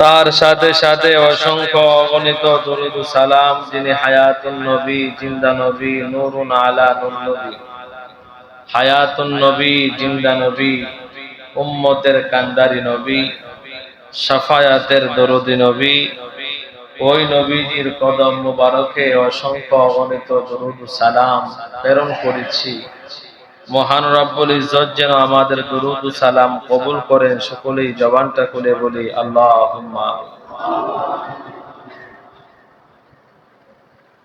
তার সাথে সাথে অসংখ্য অগণিত দরুদ সালাম যিনি হায়াতুন নবী, জিন্দা নবী, নুরুন আলা নুর নবী। হায়াতুন নবী, জিন্দা নবী, উম্মতের কান্দারি নবী, সাফায়াতের দরুদি নবী, ওই নবীজির কদম মুবারকে অসংখ্য অগণিত দরুদ সালাম প্রেরণ করেছি। মহান রব্বুল ইজ্জত যেন আমাদের দুরুদ সালাম কবুল করেন, সকলেই জবানটা খুলে বলি, আল্লাহুম্মা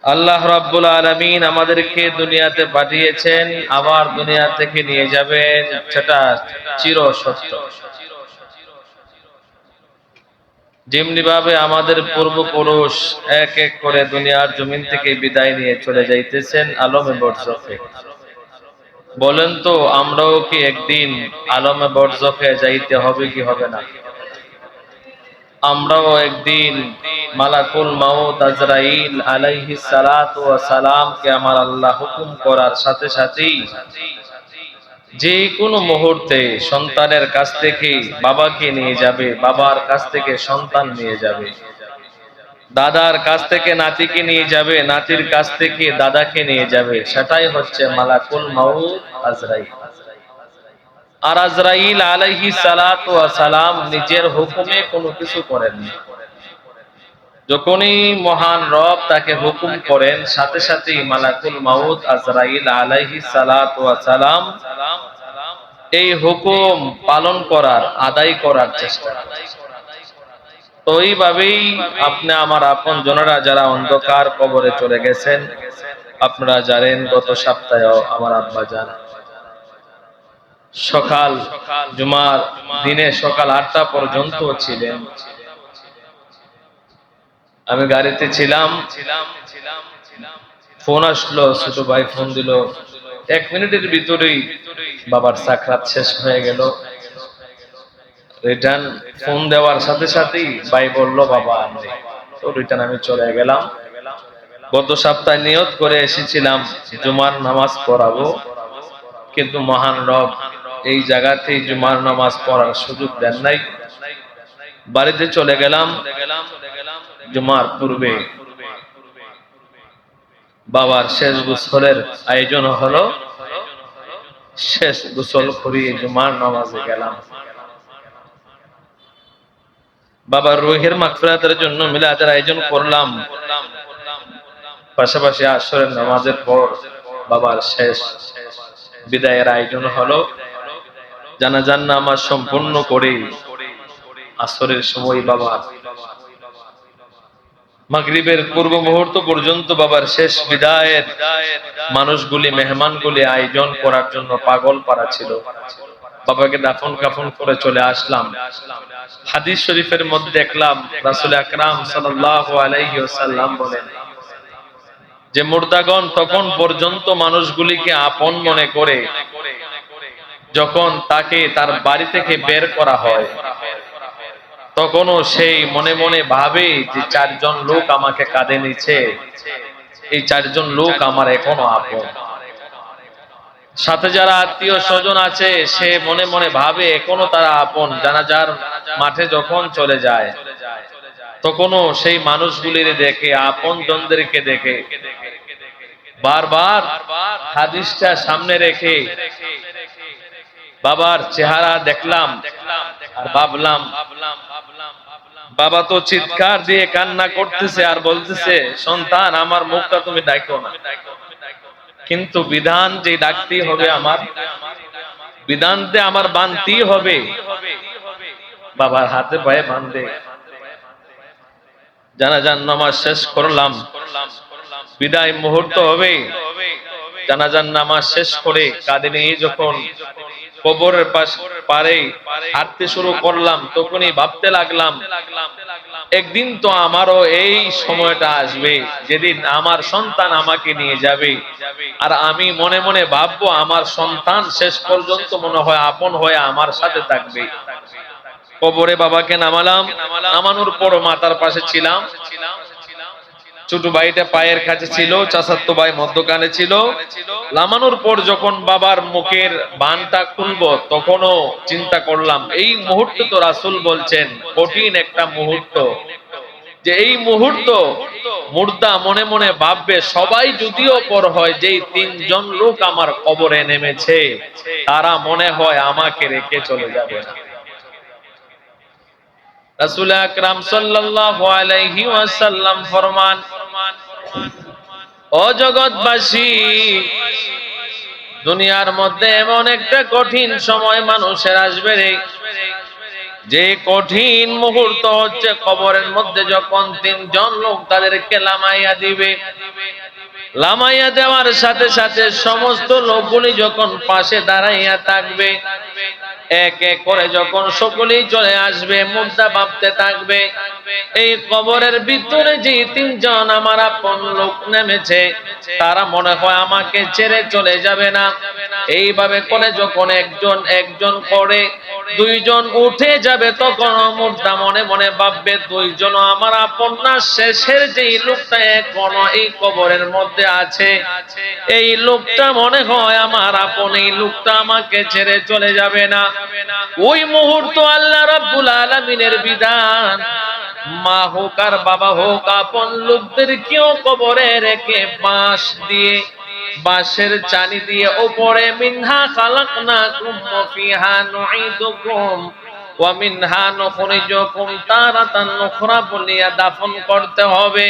আল্লাহ। রাব্বুল আলামিন আমাদেরকে দুনিয়াতে পাঠিয়েছেন, আবার দুনিয়া থেকে নিয়ে যাবেন, সেটা চির সত্য। যেমনি ভাবে আমাদের পূর্বপুরুষ এক এক করে দুনিয়ার জমিন থেকে বিদায় নিয়ে চলে যাইতেছেন, আলমে বর্ষকে বলেন তো আমরাও কি একদিন আলমে বরজখে যাইতে হবে কি হবে না? আমরাও একদিন মালাকুল মাউত আজরাইল আলাইহি সালাতু ওয়া সালাম কে আমার আল্লাহ হুকুম করার সাথে সাথেই যে কোনো মুহূর্তে সন্তানের কাছ থেকে বাবাকে নিয়ে যাবে, বাবার কাছ থেকে সন্তান নিয়ে যাবে। দাদার কাছ থেকে নাতিকে নিয়ে যাবে, নাতির কাছ থেকে দাদাকে নিয়ে যাবে। সেটাই হচ্ছে মালাকুল মাউত আজরাইল। আর আজরাইল ওয়া সালাম নিজের হুকুমে কোনো কিছু করেননি। যখনই মহান রব তাকে হুকুম করেন, সাথে সাথেই মালাকুল মাউত আজরাইল ওয়া সালাম এই হুকুম পালন করার, আদায় করার চেষ্টা তো এইভাবেই আপনি আমার আপন জনেরা যারা অন্ধকার কবরে চলে গেছেন, আপনারা জানেন গত সপ্তাহে আমার আব্বা যান সকাল জুমার দিনে সকাল আটটা পর্যন্ত ছিলেন। আমি গাড়িতে ছিলাম, ফোন আসলো, ছোট ভাই ফোন দিল। এক মিনিটের ভিতরেই বাবার সাক্ষাৎ শেষ হয়ে গেল। রিটার্ন ফোন দেওয়ার সাথে সাথেই ভাই বলল, বাবা আনবে তো রিটার্ন আমি চলে গেলাম। গত সপ্তাহে নিয়ত করে এসেছিলাম জুমার নামাজ পড়াবো। কিন্তু মহান রব এই জায়গাতেই জুমার নামাজ পড়ার সুযোগ দেন নাই। বাড়িতে চলে গেলাম। জুমার পূর্বে বাবার শেষ গোসলের আয়োজন হলো। শেষ গোসল করিয়ে জুমার নামাজে গেলাম। বাবার রোহের মাগফিরাতের জন্য মিলাদের আয়োজন করলাম। পাশাপাশি আসরের নামাজের পর বাবার শেষ বিদায়ের আয়োজন হলো। জানাজান নামাজ সম্পূর্ণ করে আসরের সময় বাবা মাগরিবের পূর্ব মুহূর্ত পর্যন্ত বাবার শেষ বিদায়ের মানুষগুলি, মেহমানগুলি আয়োজন করার জন্য পাগল পারা ছিল। বাবাকে দাফন কাফন করে চলে আসলাম। হাদিস শরীফের মধ্যে দেখলাম রাসুল আকরাম ওয়াসাল্লাম বলেন, যে মুর্দাগণ তখন পর্যন্ত মানুষগুলিকে আপন মনে করে, যখন তাকে তার বাড়ি থেকে বের করা হয়, তখনও সেই মনে মনে ভাবে যে চারজন লোক আমাকে কাঁধে নিচ্ছে এই চারজন লোক আমার এখনও আপন। সাথে যারা আত্মীয় স্বজন আছে, সে মনে মনে ভাবে, এখনও তারা আপন। জানাজার মাঠে যখন চলে যায়, তখনও সেই মানুষগুলির দেখে আপন জনদেরকে দেখে। বারবার হাদিসটা সামনে রেখে, বাবার চেহারা দেখলাম ভাবলাম, বাবা তো চিৎকার দিয়ে কান্না করতেছে আর বলতেছে, সন্তান, আমার মুখটা তুমি ডাকো না। কিন্তু বিধান যে ডাকতেই হবে আমার বিধানতে আমার বানতেই হবে, বাবার হাতে পায়ে বান্ধে জানা যান, নামাজ শেষ করলাম, বিদায় মুহূর্ত হবে। জানাজান নামাজ শেষ করে কাদিনে যখন কবরের পাশ পারে হাঁটতে শুরু করলাম, তখনই ভাবতে লাগলাম, একদিন তো আমারও এই সময়টা আসবে, যেদিন আমার সন্তান আমাকে নিয়ে যাবে। আর আমি মনে মনে ভাববো, আমার সন্তান শেষ পর্যন্ত মনে হয় আপন হয়ে আমার সাথে থাকবে। কবরে বাবাকে নামালাম, নামানোর পর মাতার পাশে ছিলাম ছোট ভাইটা পায়ের কাছে ছিল, চাচাতো ভাই মধ্যকানে ছিল। লামানোর পর যখন বাবার মুখের বানটা খুলবো, তখনও চিন্তা করলাম, এই মুহূর্ত তো রাসুল বলছেন, কঠিন একটা মুহূর্ত। যে এই মুহূর্ত মুর্দা মনে মনে ভাববে, সবাই যদিও পর হয় যেই তিনজন লোক আমার কবরে নেমেছে, তারা মনে হয় আমাকে রেখে চলে যাবে না। রাসূল আকরাম ওয়াসাল্লাম ফরমান, ও জগৎবাসী, দুনিয়ার মধ্যে এমন একটা কঠিন সময় মানুষের আসবে রে। যে কঠিন মুহূর্ত হচ্ছে কবরের মধ্যে যখন তিনজন লোক তাদেরকে লামাইয়া দিবে। লামাইয়া দেওয়ার সাথে সাথে সমস্ত লোকগুলি যখন পাশে দাঁড়াইয়া থাকবে এক এক করে যখন সকলেই চলে আসবে, মুদ্রা ভাবতে থাকবে। এই কবরের ভিতরে যে তিনজন আমার আপন লোক নেমেছে, তারা মনে হয় আমাকে ছেড়ে চলে যাবে না। এইভাবে করে যখন একজন একজন করে দুইজন উঠে যাবে, তখন মুদ্রা মনে মনে ভাববে দুইজন আমার আপন না শেষের যেই লোকটা এখনও এই কবরের মধ্যে আছে। এই লোকটা মনে হয় আমার আপন, এই লোকটা আমাকে ছেড়ে চলে যাবে না। ওই মুহূর্ত আল্লাহ রাব্বুল আলামিনের বিধান। মা হোক আর বাবা হোক, আপন লোকদের কেউ কবরে রেখে বাঁশ দিয়ে বাঁশের চানি দিয়ে ওপরে, মিনহা খালাকনাকুম ওয়া ফিহা নুঈদুকুম ওয়া দাফন করতে হবে।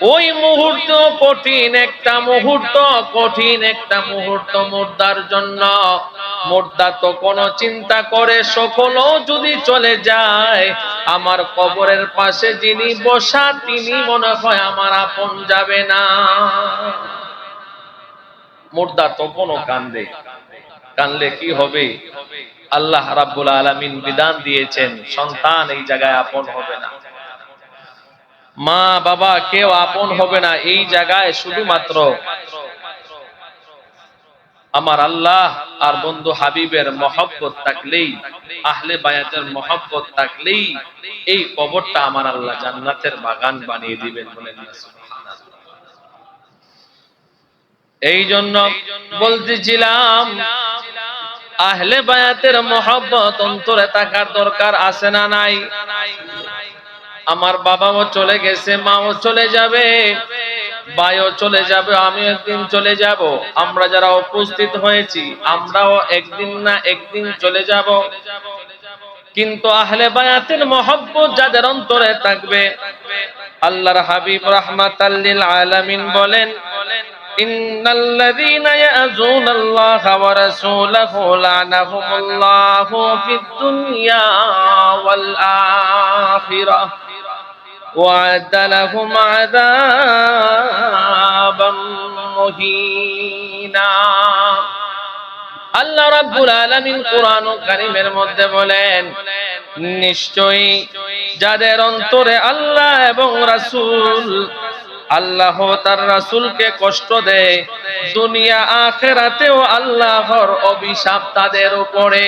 ওই মুহূর্ত কঠিন একটা মুহূর্ত, কঠিন একটা মুহূর্ত মুর্দার জন্য। মুর্দা তো কোনো চিন্তা করে সকলও যদি চলে যায়, আমার কবরের পাশে যিনি বসা, তিনি মনে হয় আমার আপন যাবে না। মুর্দা তখনও কান্দে। কানলে কি হবে? আল্লাহ রাব্বুল আলামিন বিধান দিয়েছেন, সন্তান এই জায়গায় আপন হবে না। মা, বাবা কেউ আপন হবে না, এই জায়গায় শুধুমাত্র আমার আল্লাহ আর বন্ধু হাবিবের মহব্বত থাকলেই, আহলে বায়াতের মহব্বত থাকলেই এই কবরটা আমার আল্লাহ জান্নাতের বাগান বানিয়ে দিবেন বলেন না সুবহানাল্লাহ। এই জন্য বলতেছিলাম, আহলে বায়াতের মহব্বত অন্তরে থাকার দরকার আছে না নাই? আমার বাবাও চলে গেছে, মাও চলে যাবে, ভাইও চলে যাবে, আমিও একদিন চলে যাব। আমরা যারা উপস্থিত হয়েছি, আমরাও একদিন না একদিন চলে যাব। কিন্তু আহলে বায়াতের মহব্বত যাদের অন্তরে থাকবে, আল্লাহর হাবিব রাহমাতাল্লিল আলামিন বলেন إن الذين يأذون الله ورسوله لعنهم الله في الدنيا والآخرة وعد لهم عذابا مهينا আল্লাহ রাব্বুল আলামিন কোরআন ও কারীমের মধ্যে বলেন নিশ্চয়ই যাদের অন্তরে আল্লাহ এবং রাসূল আল্লাহ তার রাসূলকে কষ্ট দেয়। দুনিয়া আখেরাতেও আল্লাহর অভিশাপ তাদের উপরে।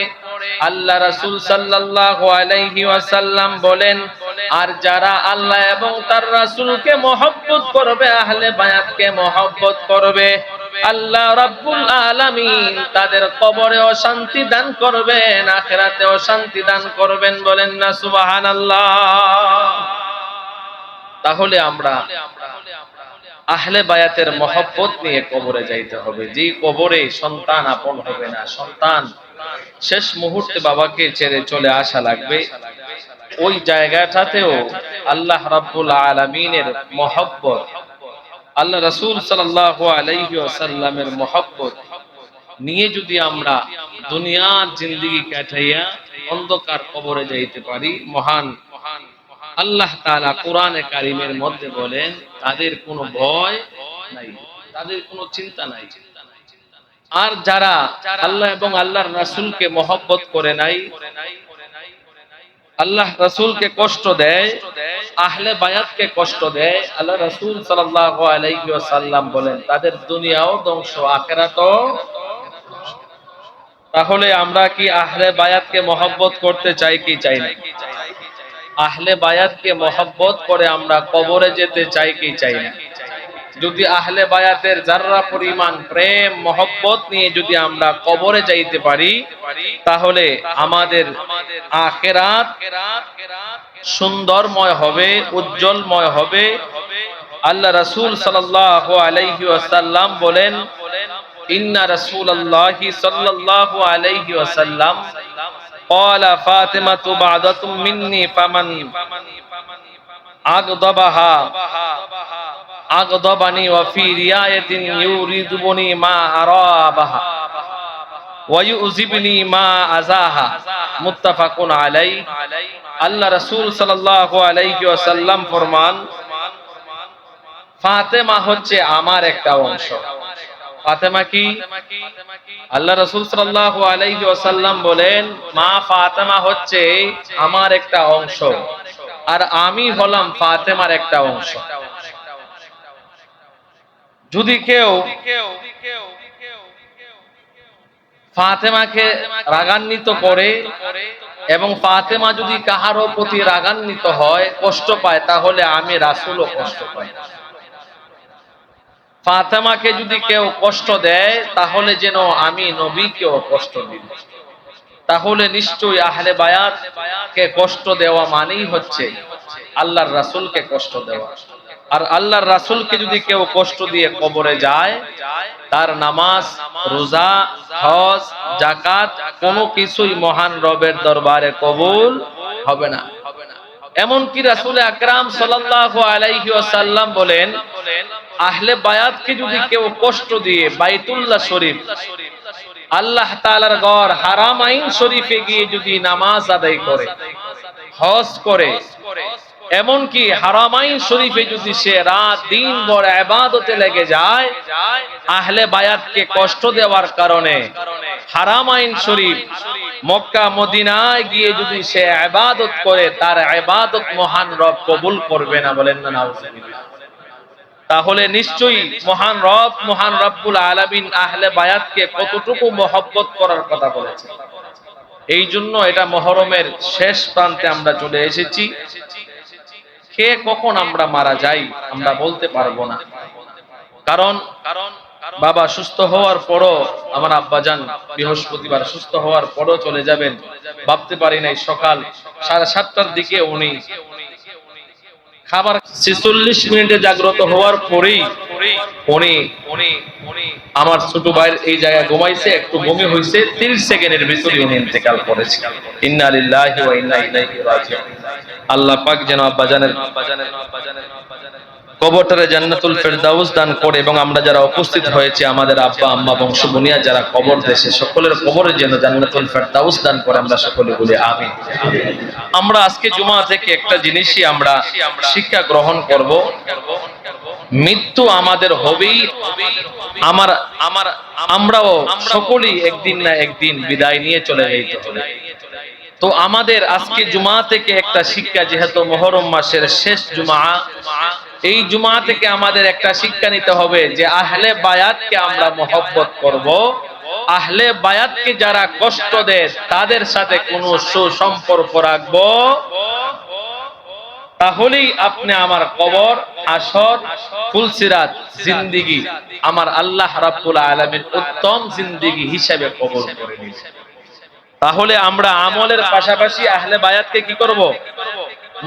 আল্লাহ রাসুল সাল্লাল্লাহু আলাইহি ওয়াসাল্লাম বলেন, আর যারা আল্লাহ এবং তার রাসূলকে মহব্বত করবে, আহলে বায়াতকে মহব্বত করবে। আল্লাহ রাব্বুল আলামিন তাদের কবরে অশান্তি দান করবেন আখেরাতে অশান্তি দান করবেন বলেন না, সুবহানাল্লাহ। তাহলে আমরা আহলে বায়াতের মহব্বত নিয়ে কবরে যাইতে হবে। যে কবরে সন্তান আপন হবে না, সন্তান শেষ মুহূর্তে বাবাকে ছেড়ে চলে আসা লাগবে। ওই জায়গাটাতেও আল্লাহ রাব্বুল আলামিনের মহব্বত, আল্লাহ রাসূল সাল্লাল্লাহু আলাইহি ওয়াসাল্লামের মহব্বত নিয়ে যদি আমরা দুনিয়ার জিন্দেগি কাটাইয়া অন্ধকার কবরে যাইতে পারি, মহান আল্লাহ তাআলা কোরআনে কারিমের মধ্যে বলেন, তাদের কোনো ভয় নাই, তাদের কোনো চিন্তা নাই। আর যারা আল্লাহ এবং আল্লাহর রাসূলকে মহব্বত করে নাই, আল্লাহ রাসূলকে কষ্ট দেয়, আহলে বায়াতকে কষ্ট দেয়, আল্লাহ রাসূল সাল্লাল্লাহু আলাইহি ওয়াসাল্লাম বলেন, তাদের দুনিয়াও ধ্বংস, আখিরাতও তাহলে আমরা কি আহলে বায়াতকে মহব্বত করতে চাই কি চাই না? আহলে বায়াতকে মহব্বত করে আমরা কবরে যেতে চাই কি চাই না? যদি আহলে বায়াতের যার্রা পরিমাণ প্রেম, মহব্বত নিয়ে যদি আমরা কবরে যাইতে পারি, তাহলে আমাদের আখেরাত সুন্দরময় হবে, উজ্জ্বলময় হবে। আল্লাহ রাসূল সাল্লাল্লাহু আলাইহি ওয়াসাল্লাম বলেন, ইন্না রাসূলুল্লাহি সাল্লাল্লাহু আলাইহি ওয়াসাল্লাম قال فاطمة بعضة مني فمن أغضبها أغضبني وفي رواية يريدني ما أرابها ويؤذبني ما أزاها متفق عليه আল্লাহ রাসূল সাল্লাল্লাহু আলাইহি ওয়াসাল্লাম ফরমান ফাতেমা হচ্ছে আমার একটা অংশ ফাতেমা কি? আল্লাহ রাসূল সাল্লাল্লাহু আলাইহি ওয়াসাল্লাম বলেন, মা ফাতেমা হচ্ছে আমার একটা অংশ, আর আমি হলাম ফাতেমার একটা অংশ। যদি কেউ ফাতেমাকে রাগান্বিত করে এবং ফাতেমা যদি কাহারও প্রতি রাগান্বিত হয়, কষ্ট পায়, তাহলে আমি রাসুলও কষ্ট পাই। ফাতেমাকে যদি কেউ কষ্ট দেয়, তাহলে যেন আমি নবীকেও কষ্ট দিব তাহলে নিশ্চয়ই আহলে বায়াত কে কষ্ট দেওয়া মানেই হচ্ছে আল্লাহর রাসূলকে কষ্ট দেওয়া। আর আল্লাহর রাসূলকে যদি কেউ কষ্ট দিয়ে কবরে যায়, তার নামাজ, রোজা, হজ জাকাত কোনো কিছুই মহান রবের দরবারে কবুল হবে না। এমনকি রাসূল আকরাম সাল্লাল্লাহু আলাইহি বলেন আহলে বায়াতকে যদি কেউ কষ্ট দিয়ে বাইতুল্লাহ শরীফ, আল্লাহ তাআলার ঘর হারামাইন শরীফে গিয়ে যদি নামাজ আদায় করে, হজ করে, এমনকি হারামাইন শরীফে যদি সে রাত দিন ভর ইবাদতে লেগে যায়, আহলে বায়াতকে কষ্ট দেওয়ার কারণে হারামাইন শরীফ মক্কা, মদিনায় গিয়ে যদি সে আবাদত করে, তার আবাদত মহান রব কবুল করবে না বলেন না, নাউজুবিল্লাহ। তাহলে নিশ্চয়ই মহান রব, মহান রব্বুল আলামিন আহলে বায়াতকে কতটুকু মহব্বত করার কথা বলেছে এই জন্য এটা মহরমের শেষ প্রান্তে আমরা চলে এসেছি। কে কখন আমরা মারা যাই আমরা বলতে পারব না। কারণ কারণ বাবা সুস্থ হওয়ার পরও, আমার আব্বাজান বৃহস্পতিবার সুস্থ হওয়ার পরও চলে যাবেন। ভাবতে পারি নাই সকাল সাড়ে সাতটার দিকে উনি খাবার ছেচল্লিশ মিনিটে জাগ্রত হওয়ার পরেই উনি আমার ছোট ভাইয়ের এই জায়গায় ঘুমাইছে, একটু বমি হয়েছে তিরিশ সেকেন্ডের ভিতরে উনি ইন্তেকাল করেছে। ইন্না লিল্লাহি ওয়া ইন্না ইলাইহি রাজিউন। আল্লাহ পাক যেন আব্বাজানের কবরটারে জান্নাতুল ফেরদাউস দান করে এবং আমরা যারা উপস্থিত হয়েছে, আমাদের আব্বা, আম্মা বংশ বুনিয়া যারা কবর দেশে, সকলের কবরে যেন জান্নাতুল ফেরদাউস দান করে আমরা সকলে বলি আমিন। আমরা আজকে জুমা থেকে একটা জিনিসই আমরা শিক্ষা গ্রহণ করব। মৃত্যু আমাদের হবেই, আমার আমার, আমরাও সকলেই একদিন না একদিন বিদায় নিয়ে চলে যেতে হবে। তো আমাদের আজকে জুমা থেকে একটা শিক্ষা, যেহেতু মহরম মাসের শেষ জুমা এই জুমা থেকে আমাদের একটা শিক্ষা নিতে হবে যে আহলে বায়াতকে আমরা মহব্বত করব। আহলে বায়াতকে যারা কষ্ট দেয়, তাদের সাথে কোনো সুসম্পর্ক রাখব। তাহলেই আপনি আমার কবর, আসর, ফুলসিরাত, জিন্দিগি আমার আল্লাহ রাব্বুল আলামিন উত্তম জিন্দিগি হিসাবে কবর করে নিবেন তাহলে আমরা আমলের পাশাপাশি আহলে বায়াতকে কি করব?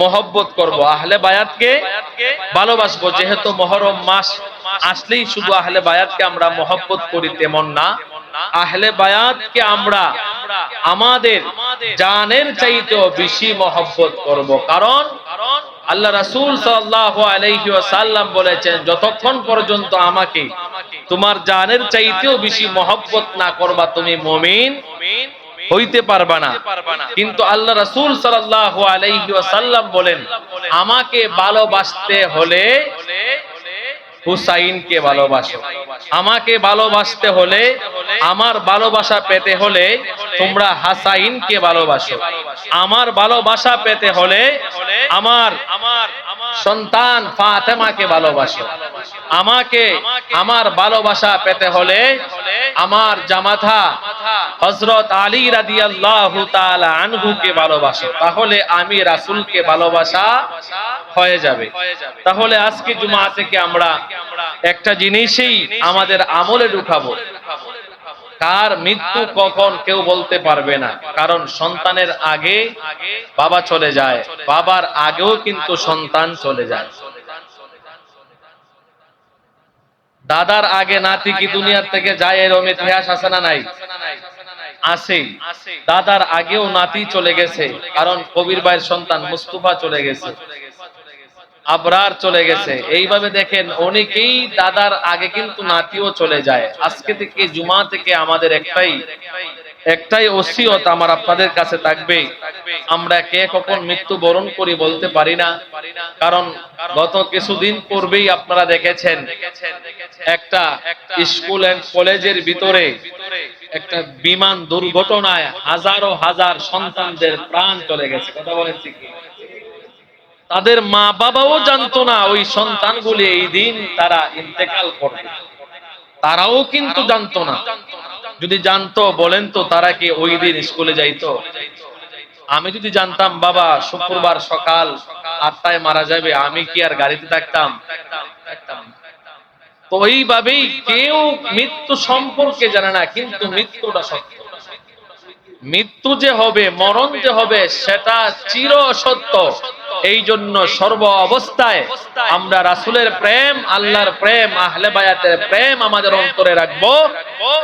মহব্বত করব। আহলে বায়াতকে ভালোবাসবো। যেহেতু মহরম মাস, আসলেই শুধু আহলে বায়াতকে আমরা মহব্বত করি তেমন না। আহলে বায়াতকে আমরা আমাদের জানের চাইতেও বেশি মহব্বত করব। কারণ আল্লাহ রাসূল সাল্লাল্লাহু আলাইহি ওয়াসাল্লাম বলেছেন, যতক্ষণ পর্যন্ত আমাকে তোমার জানের চাইতেও বেশি মহব্বত না করবা, তুমি মুমিন হইতে পারবা না। কিন্তু আল্লাহ রাসূল সাল্লাল্লাহু আলাইহি ওয়াসাল্লাম বলেন, আমাকে ভালোবাসতে হলে হুসাইনকে ভালোবাসো। আমাকে ভালোবাসতে হলে, আমার ভালোবাসা পেতে হলে তোমরা হাসাইনকে ভালোবাসো। আমার ভালোবাসা পেতে হলে আমার আমার সন্তান ফাতেমাকে ভালোবাসো। আমাকে, আমার ভালোবাসা পেতে হলে আমার জামাথা হজরত আলী রাদিয়াল্লাহু তাআলা আনহুকে ভালোবাসো। তাহলে আমি রাসূলকে ভালোবাসা হয়ে যাবে। তাহলে আজকে জুমা থেকে আমরা একটা জিনিসই আমাদের আমলে ঢুকাবো। কার মৃত্যু কখন কেউ বলতে পারবে না। কারণ সন্তানের আগে বাবা চলে যায়, বাবার আগেও কিন্তু সন্তান চলে যায়। দাদার আগে নাতি কি দুনিয়ার থেকে যায় এরকম ইতিহাস আছে না নাই? আছে। দাদার আগেও নাতি চলে গেছে, কারণ কবির ভাইয়ের সন্তান মুস্তফা চলে গেছে। আবরার চলে গেছে। এইভাবে দেখেন, অনেকেই দাদার আগে কিন্তু নাতিও চলে যায়। আজকে থেকে জুমা থেকে আমাদের একটাই একটাই ওসিয়ত আমার আপনাদের কাছে থাকবে। আমরা কে কখন মৃত্যু বরণ করি বলতে পারি না। কারণ গত কিছুদিন পূর্বেই আপনারা দেখেছেন, একটা স্কুল এন্ড কলেজের ভিতরে একটা বিমান দুর্ঘটনায় হাজারো হাজার সন্তানদের প্রাণ চলে গেছে। কথা বলেন কি? তাদের মা বাবাও জানতো না ওই সন্তানগুলি এই দিন তারা ইন্তেকাল করবে। তারাও কিন্তু জানতো না। যদি জানতো, বলেন তো, তারা কি ওই দিন স্কুলে যাইতো? আমি যদি জানতাম, বাবা, শুক্রবার সকাল আটটায় মারা যাবে, আমি কি আর গাড়িতে থাকতাম? তো এইভাবেই কেউ মৃত্যু সম্পর্কে জানে না, কিন্তু মৃত্যুটা সত্য। মৃত্যু যে হবে, মরণ যে হবে, সেটা চির সত্য এই জন্য সর্ব অবস্থায় আমরা রাসুলের প্রেম, আল্লাহর প্রেম, আহলে বায়াতের প্রেম আমাদের অন্তরে রাখব।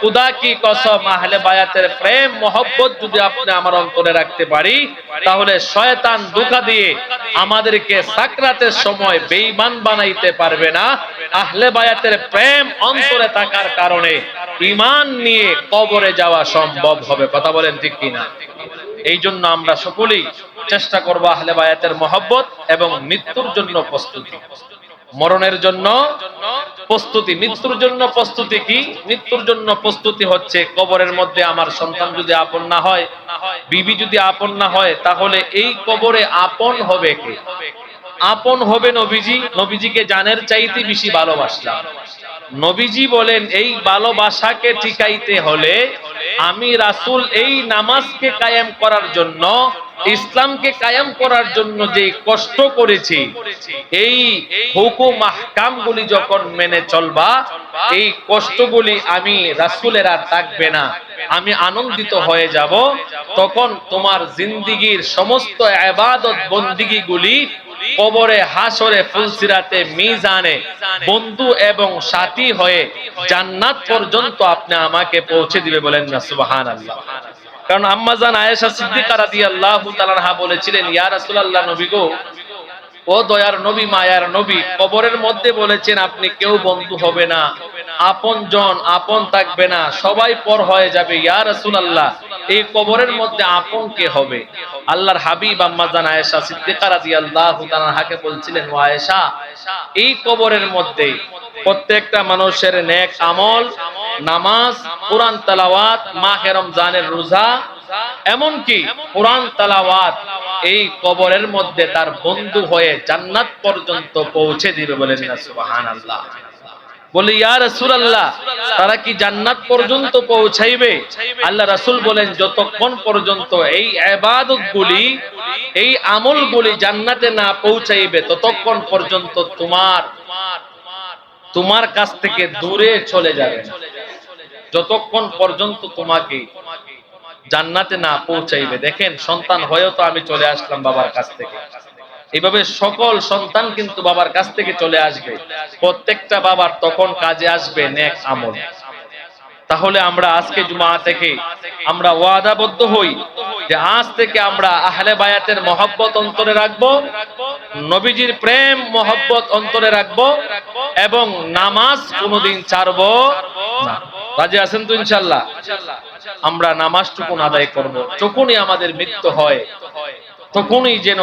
খুদা কি কসম, আহলে বায়াতের প্রেম, মহব্বত যদি আপনি আমার অন্তরে রাখতে পারি, তাহলে শয়তান দুকা দিয়ে আমাদেরকে সাকরাতের সময় বেঈমান বানাইতে পারবে না। আহলে বায়াতের প্রেম অন্তরে থাকার কারণে ইমান নিয়ে কবরে যাওয়া সম্ভব হবে। কথা বলেন ঠিক কিনা? এই জন্য আমরা সকলেই চেষ্টা করব আহলে বায়াতের মহব্বত এবং মৃত্যুর জন্য প্রস্তুতি। মরণের জন্য প্রস্তুতি। মৃত্যুর জন্য প্রস্তুতি কি? মৃত্যুর জন্য প্রস্তুতি হচ্ছে কবরের মধ্যে আমার সন্তান যদি আপন না হয়, বিবি যদি আপন না হয়, তাহলে এই কবরে আপন হবে কে? আপন হবে নবীজি। নবীজিকে জানের চাইতে বেশি ভালোবাসলাম। নবীজি বলেন, এই ভালোবাসাকে টিকাইতে হলে আমি রাসূল এই নামাজকে কায়েম করার জন্য, ইসলামকে কায়েম করার জন্য যে কষ্ট করেছি, এই হুকুম আহকামগুলি যখন মেনে চলবা, এই কষ্টগুলি আমি রাসূলের আর থাকবে না। আমি আনন্দিত হয়ে যাব, তখন তোমার জিন্দিগির সমস্ত ইবাদত বন্দিগিগুলি কবরে হাসরে ফুলসিরাতে মিজানে বন্ধু এবং সাথী হয়ে জান্নাত পর্যন্ত আপনি আমাকে পৌঁছে দিবে বলেন না, সুবহানাল্লাহ। কারণ আম্মাজান আয়েশা সিদ্দিকা রাদিয়াল্লাহু তাআলা বলেছিলেন, ইয়া রাসূলুল্লাহ, নবী গো, ও দয়ার নবী, মায়ার নবী, কবরের মধ্যে বলেছেন, আপনি কেউ বন্ধু হবে না। আপন জন আপন থাকবে না, সবাই পর হয়ে যাবে। ইয়া রাসূলুল্লাহ এই কবরের মধ্যে আপন কে হবে? আল্লাহর হাবিব আম্মাজান আয়েশা সিদ্দিকা রাদিয়াল্লাহু তাআলা আনহাকে বলছিলেন, ও আয়েশা, এই কবরের মধ্যে প্রত্যেকটা মানুষের নেক আমল, নামাজ, কোরআন, তেলাওয়াত, মাহে রমজানের রোজা, এমনকি কোরআন, তেলাওয়াত, এই কবরের মধ্যে তার বন্ধু হয়ে জান্নাত পর্যন্ত পৌঁছে দিবে বলেন সুবহানাল্লাহ। বলে, ইয়া রাসূলুল্লাহ, তারা কি জান্নাত পর্যন্ত পৌঁছাইবে? আল্লাহ রাসূল বলেন, যতক্ষণ পর্যন্ত এই ইবাদতগুলি, এই আমলগুলি জান্নাতে না পৌঁছাইবে, ততক্ষণ পর্যন্ত তোমার তোমার কাছ থেকে দূরে চলে যাবে যতক্ষণ পর্যন্ত তোমাকে জান্নাতে না পৌঁছাইবে। দেখেন, সন্তান হয়েও তো আমি চলে আসলাম বাবার কাছ থেকে। এইভাবে সকল সন্তান কিন্তু বাবার কাছ থেকে চলে আসবে। প্রত্যেকটা বাবার তখন কাজে আসবে নেক আমল। তাহলে আমরা আজকে জুমা থেকে আমরা ওয়াদাবদ্ধ হই যে আজ থেকে আমরা আহলে বায়াতের মহব্বত অন্তরে রাখব, নবীজির প্রেম মহব্বত অন্তরে রাখব এবং নামাজ কোনোদিন ছাড়বো রাজি আছেন তো ইনশাল্লাহ আমরা নামাজটুকুন আদায় করব। যখনই আমাদের মৃত্যু হয়, তখনই যেন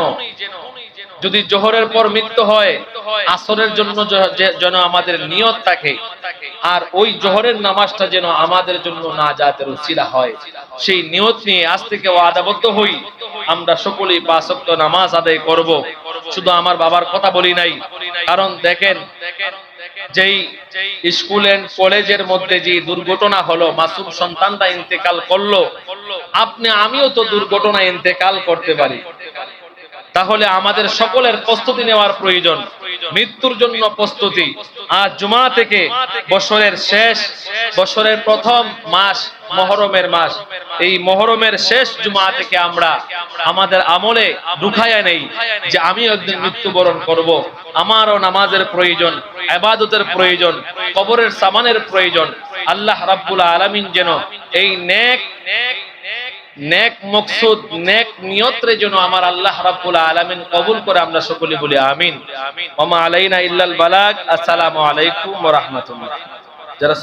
যদি জোহরের পর মৃত্যু হয়, আসরের জন্য যেন আমাদের নিয়ত থাকে, আর ওই জোহরের নামাজটা যেন আমাদের জন্য না জাতের উসিলা হয়। সেই নিয়ত নিয়ে আজ থেকে ওয়াদাবদ্ধ হই। আমরা সকলেই পাঁচ ওয়াক্ত নামাজ আদায় করব। শুধু আমার বাবার কথা বলি নাই। কারণ দেখেন, যেই স্কুল এন্ড কলেজের মধ্যে যে দুর্ঘটনা হলো, মাসুম সন্তানটা ইন্তেকাল করল। আপনি, আমিও তো দুর্ঘটনা ইন্তেকাল করতে পারি। তাহলে আমাদের সকলের প্রস্তুতি নেওয়ার প্রয়োজন। মৃত্যুর জন্য প্রস্তুতি। আজ জুমা থেকে বছরের শেষ, বছরের প্রথম মাস, মহরমের মাস। এই মহরমের শেষ জুমা থেকে আমরা আমাদের আমলে ঢুকায়া নেই যে আমি একদিন মৃত্যুবরণ করব। আমারও নামাজের প্রয়োজন, আবাদতের প্রয়োজন, কবরের সামানের প্রয়োজন। আল্লাহ রাব্বুল আলামিন যেন এই নেক নেক মকসুদ নেক নিয়ত্রে যেন আমার আল্লাহ রাব্বুল আলামিন কবুল করে আমরা সকলে বলি আমিন। ওমা আলাইনা ইল্লাল বালাগ। আসসালামু আলাইকুম ওয়া রাহমাতুল্লাহ। যারা